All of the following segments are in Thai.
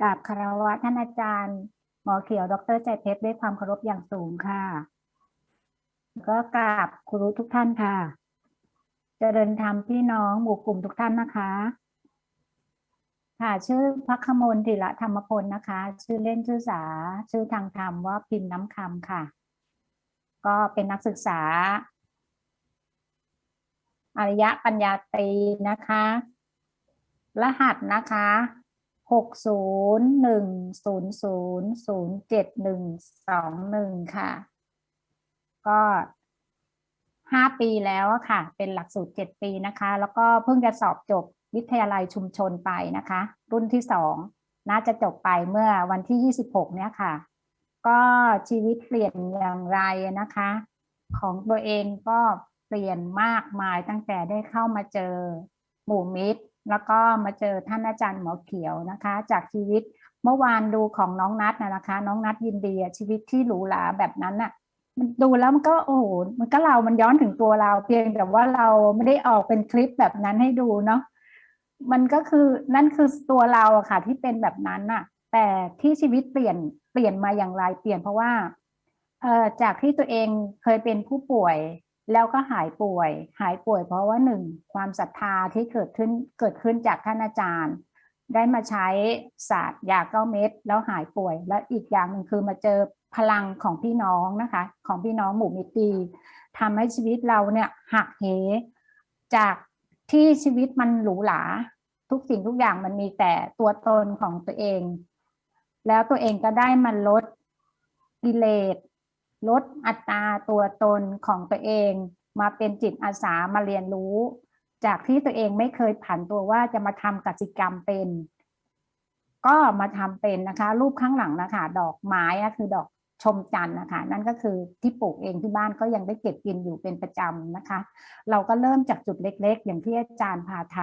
กราบคารวะท่านอาจารย์ หมอเขียว ดรใจเพชรด้วยความเคารพอย่างสูงค่ะ ก็กราบครูทุกท่านค่ะเจริญธรรมพี่น้องหมู่กลุ่มทุกท่านนะคะ ค่ะชื่อพักขมลธิระธรรมพลนะคะ ชื่อเล่นชื่อสา ชื่อทางธรรมว่าพิมพ์น้ำคำค่ะ ก็เป็นนักศึกษาอริยะปัญญาตรีนะคะ รหัสนะคะ หกศูนย์หนึ่งศูนย์ศูนย์ศูนย์เจ็ดหนึ่งสองหนึ่งค่ะ ก็ห้าปีแล้วค่ะ เป็นหลักสูตรเจ็ดปีนะคะ แล้วก็เพิ่งจะสอบจบวิทยาลัยชุมชนไปนะคะ รุ่นที่สองน่าจะจบไปเมื่อวันที่ยี่สิบหกเนี้ยค่ะ ก็ชีวิตเปลี่ยนอย่างไรนะคะ ของตัวเองก็เปลี่ยนมากมายตั้งแต่ได้เข้ามาเจอหมู่มิตร แล้วก็มาเจอท่านอาจารย์หมอเขียวนะคะ จากชีวิตเมื่อวานดูของน้องนัทนะนะคะ น้องนัทยินดีชีวิตที่หรูหราแบบนั้นน่ะมันดูแล้วมันก็โอ้โหมันก็เรา มันย้อนถึงตัวเราเพียงแต่ว่าเราไม่ได้ออกเป็นคลิปแบบนั้นให้ดูเนาะมันก็คือนั่นคือตัวเราอะค่ะ ที่เป็นแบบนั้นน่ะ แต่ที่ชีวิตเปลี่ยนเปลี่ยนมาอย่างไรเปลี่ยนเพราะว่าเอ่อจากที่ตัวเองเคยเป็นผู้ป่วย แล้วก็หายป่วย หายป่วยเพราะว่าหนึ่งความศรัทธาที่เกิดขึ้นเกิดขึ้นจากท่านอาจารย์ ได้มาใช้ศาสตร์ยาเก้าเม็ดแล้วหายป่วย และอีกอย่างหนึ่งคือมาเจอพลังของพี่น้องนะคะ ของพี่น้องหมู่มิตรีทำให้ชีวิตเราเนี่ยหักเห จากที่ชีวิตมันหรูหราทุกสิ่งทุกอย่างมันมีแต่ตัวตนของตัวเอง แล้วตัวเองก็ได้มันลดกิเลส ลดอัตราตัวตนของตัวเอง มาเป็นจิตอาสามาเรียนรู้ จากที่ตัวเองไม่เคยผันตัวว่าจะมาทำกสิกรรมเป็น ก็มาทำเป็นนะคะ รูปข้างหลังนะคะ ดอกไม้อะคือดอกชมจันทร์นะคะ นั่นก็คือที่ปลูกเองที่บ้านก็ยังได้เก็บกินอยู่เป็นประจำนะคะ เราก็เริ่มจากจุดเล็กๆ อย่างที่อาจารย์พาท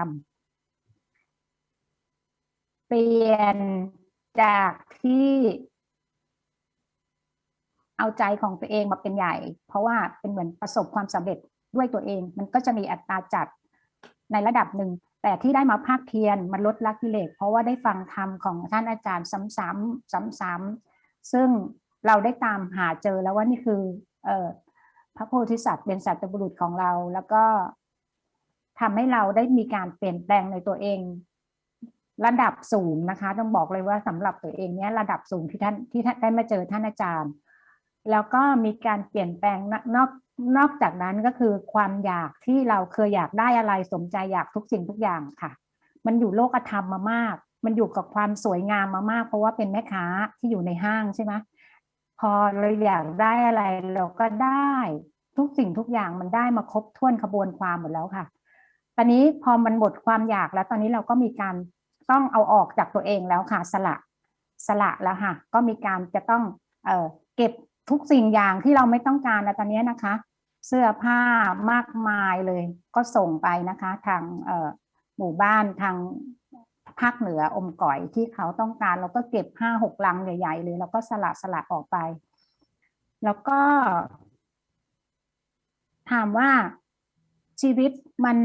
ำเปลี่ยนจากที่ เอาใจของตัวเองมาเป็นใหญ่ เพราะว่าเป็นเหมือนประสบความสำเร็จด้วยตัวเอง มันก็จะมีอัตราจัดในระดับหนึ่ง แต่ที่ได้มาภาคเพียรมันลดละกิเลสเพราะว่าได้ฟังธรรมของท่านอาจารย์ซ้ำๆซ้ำๆซึ่งเราได้ตามหาเจอแล้วว่านี่คือเออพระโพธิสัตว์เป็นสัตว์บุรุษของเราแล้วก็ทำให้เราได้มีการเปลี่ยนแปลงในตัวเอง ระดับสูงนะคะ ต้องบอกเลยว่าสำหรับตัวเองเนี้ยระดับสูงที่ท่านที่ท่านได้มาเจอท่านอาจารย์ แล้วก็มีการเปลี่ยนแปลงนอกนอกจากนั้นก็คือความอยากที่เราเคยอยากได้อะไรสมใจอยากทุกสิ่งทุกอย่างค่ะ มันอยู่โลกธรรมมามาก มันอยู่กับความสวยงามมามาก เพราะว่าเป็นแม่ค้าที่อยู่ในห้างใช่ไหมพอเราอยากได้อะไรเราก็ได้ทุกสิ่งทุกอย่างมันได้มาครบถ้วนขบวนความหมดแล้วค่ะ ตอนนี้พอมันหมดความอยากแล้วตอนนี้เราก็มีการต้องเอาออกจากตัวเองแล้วค่ะ สละสละแล้วค่ะ ก็มีการจะต้องเออเก็บ ทุกสิ่งอย่างที่เราไม่ต้องการแล้วตอนนี้นะคะ เสื้อผ้ามากมายเลย ก็ส่งไปนะคะ ทางเอหมู่บ้านทางภาคเหนืออมก่อยที่เขาต้องการเราก็เก็บห้าหกลังใหญ่ๆเลยแล้วก็สละสละออกไป แล้วก็ ถามว่าชีวิตมัน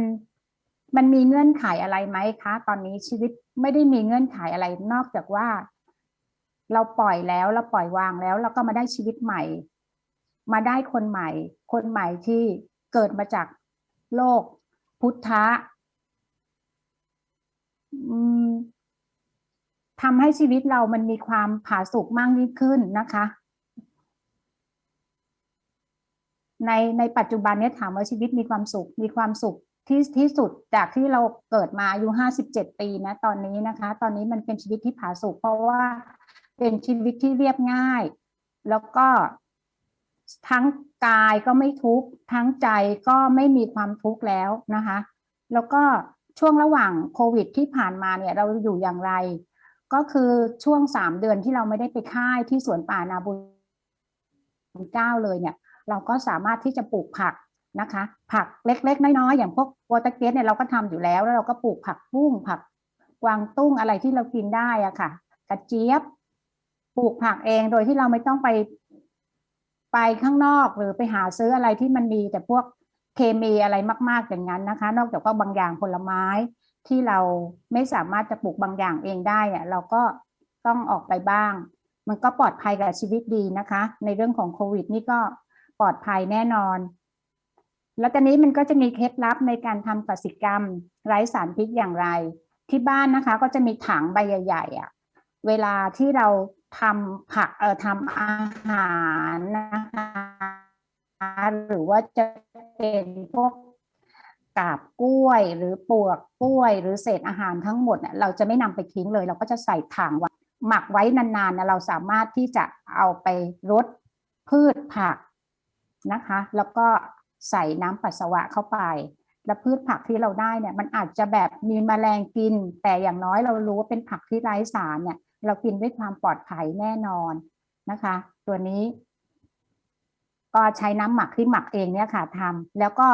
มันมีเงื่อนไขอะไรไหมคะ ตอนนี้ชีวิตไม่ได้มีเงื่อนไขอะไรนอกจากว่า เราปล่อยแล้วเราปล่อยวางแล้วเราก็มาได้ชีวิตใหม่ มาได้คนใหม่ คนใหม่ที่เกิดมาจากโลก พุทธะทำให้ชีวิตเรามันมีความผาสุกมากยิ่งขึ้นนะคะ ในในปัจจุบันนี้ถามว่าชีวิตมีความสุข มีความสุขที่ที่สุดจากที่เราเกิดมาอายุห้าสิบเจ็ดปีนะตอนนี้นะคะ ตอนนี้มันเป็นชีวิตที่ผาสุกเพราะว่า เป็นชีวิตที่เรียบง่าย แล้วก็ทั้งกายก็ไม่ทุกข์ทั้งใจก็ไม่มีความทุกข์แล้วนะคะ แล้วก็ช่วงระหว่างโควิดที่ผ่านมาเนี่ยเราอยู่อย่างไร ก็คือช่วงสามเดือนที่เราไม่ได้ไปค่ายที่สวนป่านาบุญเก้าเลยเนี่ย เราก็สามารถที่จะปลูกผักนะคะ ผักเล็กๆ น้อยๆอย่างพวกวอเตเกสเนี่ยเราก็ทำอยู่แล้ว แล้วเราก็ปลูกผักบุ้งผักกวางตุ้งอะไรที่เรากินได้อะค่ะ กระเจี๊ยบ ปลูกผักเองโดยที่เราไม่ต้องไป ไปข้างนอกหรือไปหาซื้ออะไรที่มันมีแต่พวกเคมีอะไรมาก ๆอย่างนั้นนะคะ นอกจากว่าบางอย่างผลไม้ที่เราไม่สามารถจะปลูกบางอย่างเองได้อะเราก็ต้องออกไปบ้าง มันก็ปลอดภัยกับชีวิตดีนะคะ ในเรื่องของโควิด นี่ก็ปลอดภัยแน่นอน แล้วตอนนี้มันก็จะมีเคล็ดลับในการทำกสิกรรม ไร้สารพิษอย่างไร ที่บ้านนะคะ ก็จะมีถังใบใหญ่ๆอะ เวลาที่เรา ทำผักเอ่อทำอาหารนะคะหรือว่าจะเป็นพวกกาบกล้วยหรือปลวกกล้วย หรือเศษอาหารทั้งหมดเนี่ยเราจะไม่นำไปทิ้งเลย เราก็จะใส่ถังไว้หมักไว้นานๆนะเราสามารถที่จะเอาไปรดพืชผักนะคะ แล้วก็ใส่น้ำปัสสาวะเข้าไป แล้วพืชผักที่เราได้เนี่ยมันอาจจะแบบมีแมลงกิน แต่อย่างน้อยเรารู้ว่าเป็นผักที่ไร้สารเนี่ย เรากินด้วยความปลอดภัยแน่นอนนะคะ ตัวนี้ ก็ใช้น้ำหมักที่หมักเองเนี่ยค่ะทำแล้วก็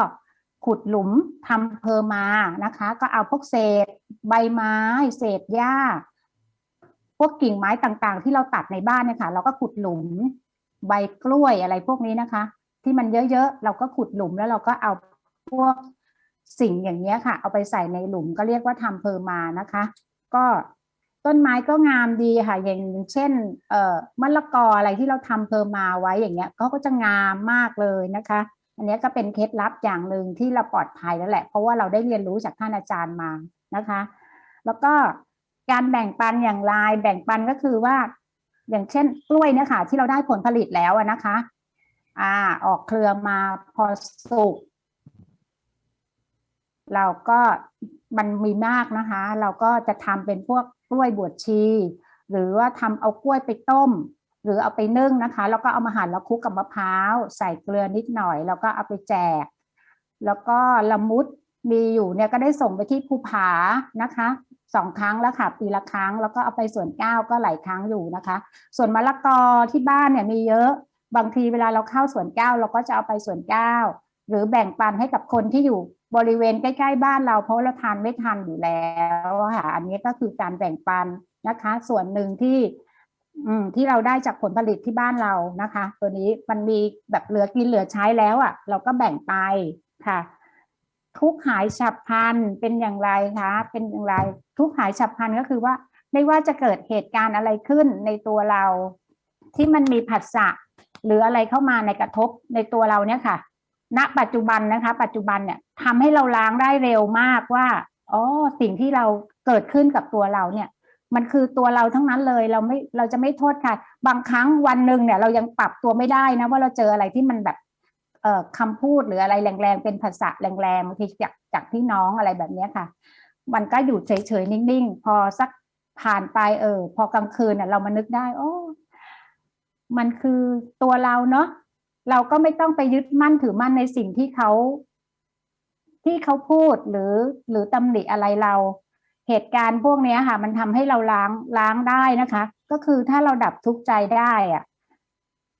ขุดหลุมทำเพอร์มานะคะ ก็เอาพวกเศษ ใบไม้ เศษหญ้า พวกกิ่งไม้ต่างๆ ที่เราตัดในบ้านเนี่ยค่ะ เราก็ขุดหลุม ใบกล้วยอะไรพวกนี้นะคะ ที่มันเยอะๆเราก็ขุดหลุมแล้วเราก็เอาพวกสิ่งอย่างเนี้ยค่ะ เอาไปใส่ในหลุมก็เรียกว่าทำเพอร์มานะคะ ก็ ต้นไม้ก็งามดีค่ะ อย่างเช่น เอ่อมะละกออะไรที่เราทำเพอร์มาไว้อย่างเงี้ยเขาก็จะงามมากเลยนะคะ อันนี้ก็เป็นเคล็ดลับอย่างหนึ่งที่เราปลอดภัยแล้วแหละ เพราะว่าเราได้เรียนรู้จากท่านอาจารย์มานะคะ แล้วก็การแบ่งปันอย่างไรแบ่งปันก็คือว่า อย่างเช่น กล้วยเนี่ยค่ะที่เราได้ผลผลิตแล้วนะคะ อ่า ออกเครือมาพอสุกเราก็ มันมีมากนะคะ เราก็จะทำเป็นพวกกล้วยบวชชี หรือว่าทำเอากล้วยไปต้ม หรือเอาไปนึ่งนะคะ แล้วก็เอามาหั่นแล้วคลุกกับมะพร้าว ใส่เกลือนิดหน่อย แล้วก็เอาไปแจก แล้วก็ละมุดมีอยู่เนี่ยก็ได้ส่งไปที่ภูผานะคะสองครั้งแล้วค่ะปีละครั้ง แล้วก็เอาไปส่วนเก้าก็หลายครั้งอยู่นะคะ ส่วนมะละกอที่บ้านเนี่ยมีเยอะบางทีเวลาเราเข้าสวนเก้าเราก็จะเอาไปสวนเก้าหรือแบ่งปันให้กับคนที่อยู่ บริเวณใกล้ๆบ้านเราเพราะเราทานไม่ทันอยู่แล้วค่ะอันนี้ก็คือการแบ่งปันนะคะ ส่วนหนึ่งที่อืที่เราได้จากผลผลิตที่บ้านเรานะคะ ตัวนี้มันมีแบบเหลือกินเหลือใช้แล้วอะ่ะ เราก็แบ่งไปค่ะ ทุกข์หายฉับพลันเป็นอย่างไรคะเป็นอย่างไร ทุกข์หายฉับพลันก็คือว่า ไม่ว่าจะเกิดเหตุการณ์อะไรขึ้นในตัวเรา ที่มันมีผัสสะหรืออะไรเข้ามาในกระทบในตัวเราเนี่ยค่ะ ณ ปัจจุบันนะคะ ปัจจุบันเนี่ย ทำให้เราล้างได้เร็วมากว่าอ๋อสิ่งที่เราเกิดขึ้นกับตัวเราเนี่ย มันคือตัวเราทั้งนั้นเลยเราไม่เราจะไม่โทษใครบางครั้งวันหนึ่งเนี่ย เรายังปรับตัวไม่ได้นะว่าเราเจออะไรที่มันแบบเอ่อคำพูดหรืออะไรแรงๆเป็นภาษาแรงๆบางทีจากจากพี่น้องอะไรแบบนี้ค่ะ มันก็อยู่เฉยๆนิ่งๆ พอสักผ่านไปเออ พอกลางคืนเนี่ยเรามานึกได้ โอ้ มันคือตัวเราเนาะเราก็ไม่ต้องไปยึดมั่นถือมั่นในสิ่งที่เขา ที่เขาพูดหรือหรือตำหนิอะไรเรา เหตุการณ์พวกนี้ค่ะ มันทำให้เราล้างล้างได้นะคะ ก็คือถ้าเราดับทุกข์ใจได้อะ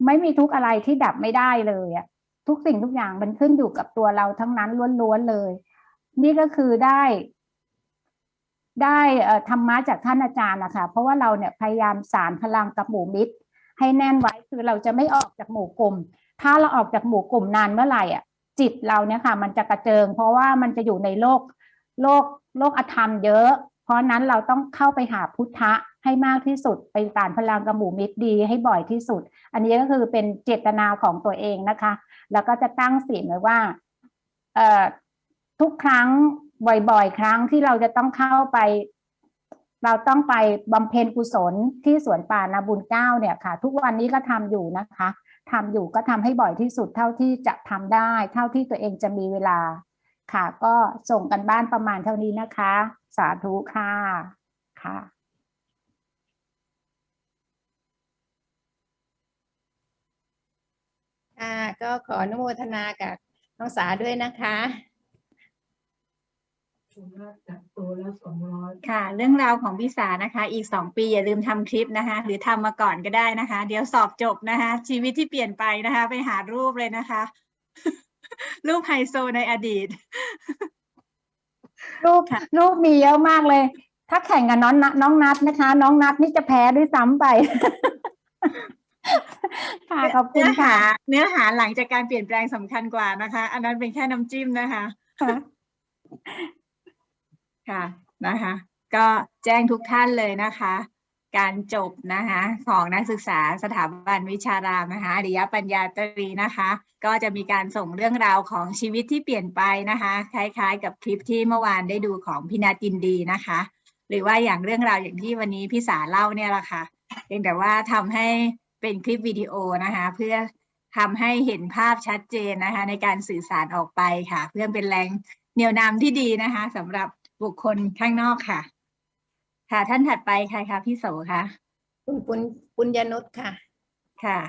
ไม่มีทุกข์อะไรที่ดับไม่ได้เลยอะทุกสิ่งทุกอย่างมันขึ้นอยู่กับตัวเราทั้งนั้นล้วนๆเลย นี่ก็คือได้ ได้ธรรมะจากท่านอาจารย์นะคะเพราะว่าเราเนี่ยพยายามสารพลังกับหมู่มิตร ให้แน่นไว้คือเราจะไม่ออกจากหมู่กลุ่ม ถ้าเราออกจากหมู่กลุ่มนานเมื่อไหร่อะ จิตเราเนี่ยค่ะ มันจะกระเจิง เพราะว่ามันจะอยู่ในโลกโลกโลกอธรรมเยอะ เพราะนั้นเราต้องเข้าไปหาพุทธะให้มากที่สุดไปสารพลังกับหมู่มิตรดีให้บ่อยที่สุด อันนี้ก็คือเป็นเจตนาของตัวเองนะคะ แล้วก็จะตั้งศีลไว้ว่าเอ่อทุกครั้งบ่อยๆ ครั้งที่เราจะต้องเข้าไป เราต้องไปบำเพ็ญกุศลที่สวนป่านาบุญเก้าเนี่ยค่ะ ทุกวันนี้ก็ทำอยู่นะคะทำอยู่ก็ทำให้บ่อยที่สุดเท่าที่จะทำได้ เท่าที่ตัวเองจะมีเวลาค่ะ ก็ส่งกันบ้านประมาณเท่านี้นะคะ สาธุค่ะค่ะค่ะก็ขออนุโมทนากับน้องสาด้วยนะคะ ตัวละสองร้อย ค่ะ เรื่องราวของพี่สานะคะ อีกสองปีอย่าลืมทำคลิปนะคะ หรือทำมาก่อนก็ได้นะคะ เดี๋ยวสอบจบนะคะ ชีวิตที่เปลี่ยนไปนะคะ ไปหารูปเลยนะคะ รูปไฮโซในอดีต รูปค่ะรูปมีเยอะมากเลย ถ้าแข่งกับน้องนัทน้องนัทนะคะ น้องนัทนี่จะแพ้ด้วยซ้ำไปค่ะขอบคุณค่ะ เนื้อหาหลังจากการเปลี่ยนแปลงสำคัญกว่านะคะ อันนั้นเป็นแค่น้ำจิ้มนะคะ ค่ะนะคะก็แจ้งทุกท่านเลยนะคะ การจบนะคะของนักศึกษาสถาบันวิชารามนะคะอริยปัญญาตรีนะคะ ก็จะมีการส่งเรื่องราวของชีวิตที่เปลี่ยนไปนะคะ คล้ายๆ กับคลิปที่เมื่อวานได้ดูของพี่นาจินดีนะคะ หรือว่าอย่างเรื่องราวอย่างที่วันนี้พี่สาเล่าเนี่ยแหละค่ะเพียงแต่ว่าทำให้เป็นคลิปวิดีโอนะคะ เพื่อทำให้เห็นภาพชัดเจนนะคะ ในการสื่อสารออกไปค่ะ เพื่อเป็นแรงเหนี่ยวนำที่ดีนะคะสำหรับ บุคคลข้างนอกค่ะ ค่ะท่านถัดไปใครคะพี่โสคะคุณปุญปุญญนุชค่ะ ค่ะ